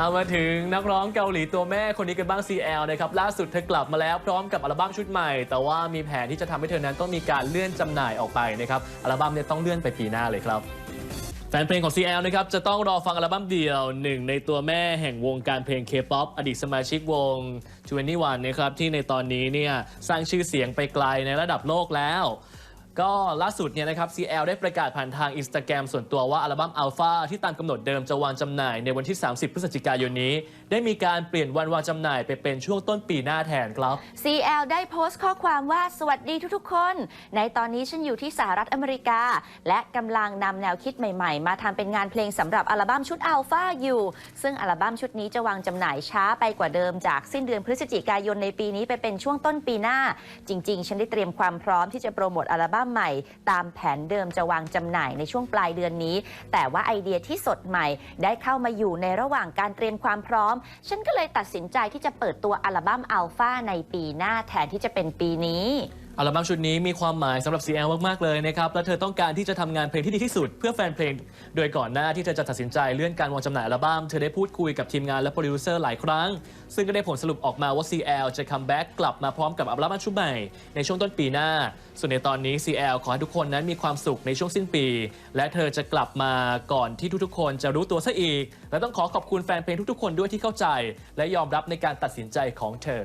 เอามาถึงนักร้องเกาหลีตัวแม่คนนี้กันบ้าง CL นะครับล่าสุดเธอกลับมาแล้วพร้อมกับอัลบั้มชุดใหม่ แต่ว่ามีแผนที่จะทำให้เธอนั้นต้องมีการเลื่อนจำหน่ายออกไปนะครับอัลบั้มเนี่ยต้องเลื่อนไปปีหน้าเลยครับแฟนเพลงของ CL นะครับจะต้องรอฟังอัลบั้มเดี่ยวหนึ่งในตัวแม่แห่งวงการเพลง K-POP อดีตสมาชิกวง21นะครับที่ในตอนนี้เนี่ยสร้างชื่อเสียงไปไกลในระดับโลกแล้ว ก็ล่าสุดเนี่ยนะครับ CL ได้ประกาศผ่านทาง Instagram ส่วนตัวว่าอัลบั้ม Alpha ที่ตามกำหนดเดิมจะวางจำหน่ายในวันที่ 30 พฤศจิกายนนี้ ได้มีการเปลี่ยนวันวางจำหน่ายไปเป็นช่วงต้นปีหน้าแทนครับ CL ได้โพสต์ข้อความว่าสวัสดีทุกๆ คน ในตอนนี้ฉันอยู่ที่สหรัฐอเมริกา และกำลังนำแนวคิดใหม่ๆ มาทำเป็นงานเพลงสำหรับอัลบั้มชุดอัลฟาอยู่ ซึ่งอัลบั้มชุดนี้จะวางจำหน่ายช้าไปกว่าเดิมจากสิ้นเดือนพฤศจิกายนในปีนี้ไปเป็นช่วงต้นปีหน้า จริง ๆ ฉันได้เตรียมความพร้อมที่จะโปรโมทอัลบั้มใหม่ ตามแผนเดิมจะวางจำหน่ายในช่วงปลายเดือนนี้ แต่ว่าไอเดียที่สดใหม่ได้เข้ามาอยู่ในระหว่างการเตรียมความพร้อม ฉันก็เลยตัดสินใจที่จะเปิดตัวอัลบั้มอัลฟาในปีหน้าแทนที่จะเป็นปีนี้ อัลบั้มชุดนี้มีความหมายสำหรับ CL มากๆเลยนะครับและเธอต้องการที่จะทำงานเพลงที่ดีที่สุดเพื่อแฟนเพลง โดยก่อนหน้าที่เธอจะตัดสินใจเลื่อนการวางจำหน่ายอัลบั้มเธอได้พูดคุยกับทีมงานและโปรดิวเซอร์หลายครั้ง ซึ่งก็ได้ผลสรุปออกมาว่า CL จะคัมแบ็กกลับมาพร้อมกับอัลบั้มชุดใหม่ ในช่วงต้นปีหน้า ส่วนในตอนนี้ CL ขอให้ทุกคนนั้นมีความสุขในช่วงสิ้นปี และเธอจะกลับมาก่อนที่ทุกๆ คนจะรู้ตัวซะอีก และต้องขอขอบคุณแฟนเพลงทุกๆ คนด้วยที่เข้าใจ และยอมรับในการตัดสินใจของเธอ